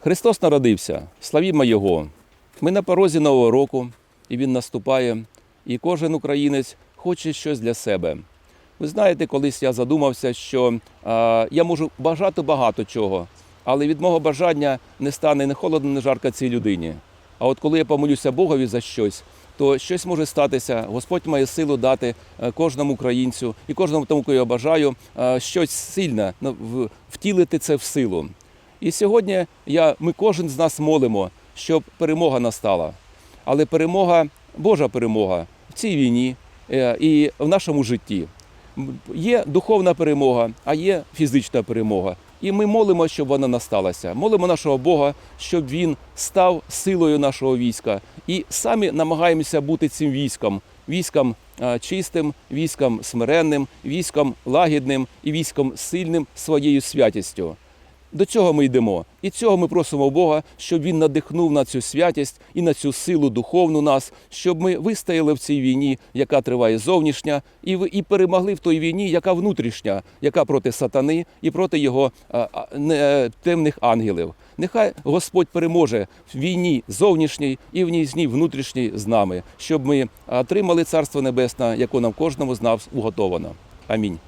Христос народився, славімо Його. Ми на порозі Нового року, і Він наступає, і кожен українець хоче щось для себе. Ви знаєте, колись я задумався, що а, я можу бажати багато чого, але від мого бажання не стане не холодно, не жарко цій людині. А от коли я помолюся Богові за щось, то щось може статися. Господь має силу дати е, кожному українцю і кожному тому, кого я бажаю, е, щось сильне ну, втілити це в силу. І сьогодні я, ми кожен з нас молимо, щоб перемога настала. Але перемога, Божа перемога в цій війні е, і в нашому житті. Є духовна перемога, а є фізична перемога. І ми молимо, щоб вона насталася. Молимо нашого Бога, щоб він став силою нашого війська. І самі намагаємося бути цим військом, військом е, чистим, військом смиренним, військом лагідним і військом сильним своєю святістю. До цього ми йдемо. І цього ми просимо Бога, щоб Він надихнув на цю святість і на цю силу духовну нас, щоб ми вистояли в цій війні, яка триває зовнішня, і, і перемогли в той війні, яка внутрішня, яка проти сатани і проти його а, не- е, темних ангелів. Нехай Господь переможе в війні зовнішній і в війні внутрішній з нами, щоб ми отримали Царство Небесне, яке нам кожному з нас уготовано. Амінь.